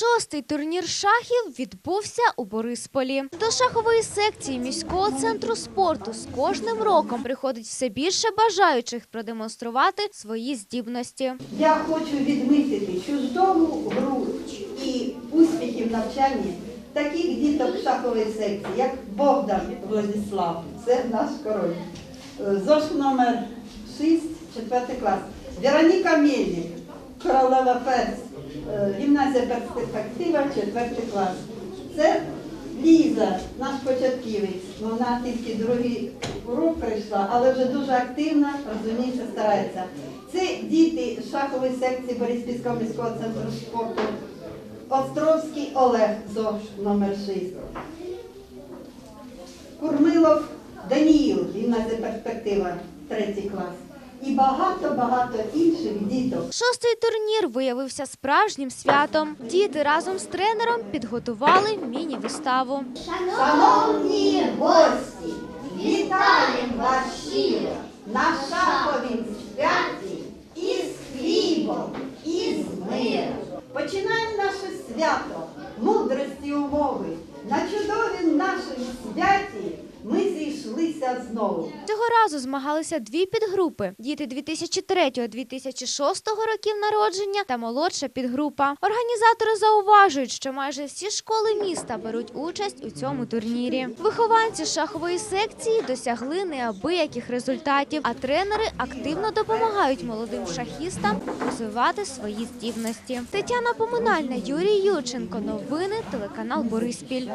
Шостий турнір шахів відбувся у Борисполі. До шахової секції міського центру спорту з кожним роком приходить все більше бажаючих продемонструвати свої здібності. Я хочу відмітити чудову гру і успіхів в навчанні таких діток шахової секції, як Богдан Владислав, це наш король. ЗОШ номер 6, 4 клас. Вероніка Мельник, королева е, гімназія перспектива, 4 клас. Це Ліза, наш початківець. Вона тільки другий урок прийшла, але вже дуже активна, розуміється, старається. Це діти шахової секції Бориспільського міського центру спорту. Островський Олег ЗОШ номер 6. Курмилов Даніїл, гімназія перспектива, третій клас. І багато-багато інших діток. Шостий турнір виявився справжнім святом. Діти разом з тренером підготували міні-виставу. Шановні гості, вітаємо вас щиро на шаховім святі із хлібом, із миром. Починаємо наше свято, мудрості умови. На чудовім нашому святі ми зійшлися знову. Цього разу змагалися дві підгрупи: діти 2003-2006 років народження та молодша підгрупа. Організатори зауважують, що майже всі школи міста беруть участь у цьому турнірі. Вихованці шахової секції досягли неабияких результатів, а тренери активно допомагають молодим шахістам розвивати свої здібності. Тетяна Поминальна, Юрій Юрченко. Новини телеканал Бориспіль.